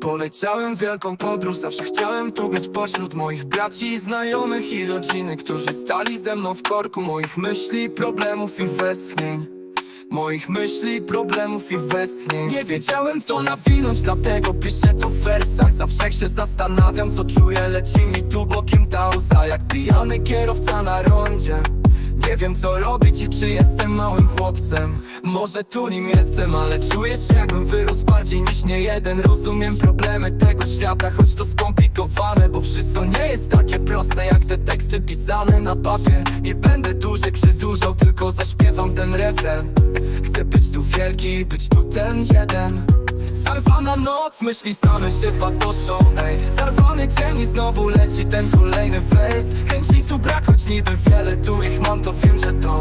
Poleciałem wielką podróż, zawsze chciałem tu być pośród moich braci i znajomych i rodziny, którzy stali ze mną w korku moich myśli, problemów i westchnień. Moich myśli, problemów i westchnień. Nie wiedziałem co nawinąć, dlatego piszę to w wersach. Zawsze się zastanawiam co czuję, leci mi tu bokiem ta łza Jak pijany kierowca na rondzie nie wiem co robić i czy jestem małym chłopcem. Może tu nim jestem, ale czuję się jakbym wyrósł bardziej niż nie jeden. Rozumiem problemy tego świata, choć to skomplikowane Bo wszystko nie jest takie proste jak te teksty pisane na papier. Nie będę dłużej przedłużał, tylko zaśpiewam ten refren. Chcę być tu wielki być tu ten jeden. Zarwana noc, myśli same się patoszą Ej, zarwany dzień i znowu leci ten kolejny wers. Brak, choć niby wiele tu ich mam, to wiem, że to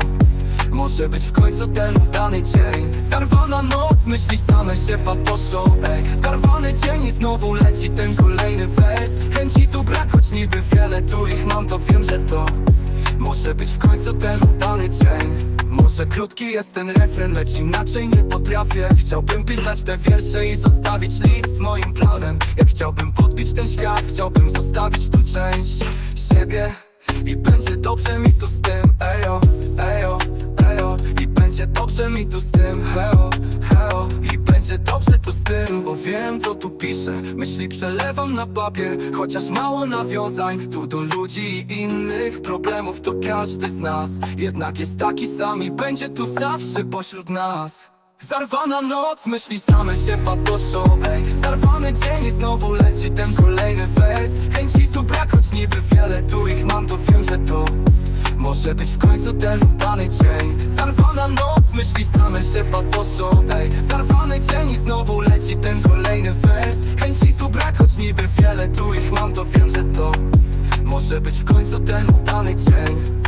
może być w końcu ten udany dzień. Zarwana noc, myśli same się patoszą Ej, zarwany dzień i znowu leci ten kolejny wers Chęci tu brak, choć niby wiele tu ich mam, to wiem, że to może być w końcu ten udany dzień. Może krótki jest ten refren, lecz inaczej nie potrafię. Chciałbym pisać te wiersze i zostawić list z moim planem. Jak chciałbym podbić ten świat, chciałbym zostawić tu część siebie dobrze mi tu z tym, ejo, ejo, ejo. I będzie dobrze mi tu z tym, heo, heo. I będzie dobrze tu z tym, bo wiem co tu piszę. Myśli przelewam na papier, chociaż mało nawiązań Tu do ludzi i innych problemów to każdy z nas. Jednak jest taki sam i będzie tu zawsze pośród nas. Zarwana noc, myśli same się patoszą Ej, zarwany dzień i znowu leci ten kolejny wers Chęci może być w końcu ten udany dzień. Zarwana noc, myśli same się patoszą Ej, zarwany dzień i znowu leci ten kolejny wers. Chęci tu brak, choć niby wiele tu ich mam, to wiem, że to może być w końcu ten udany dzień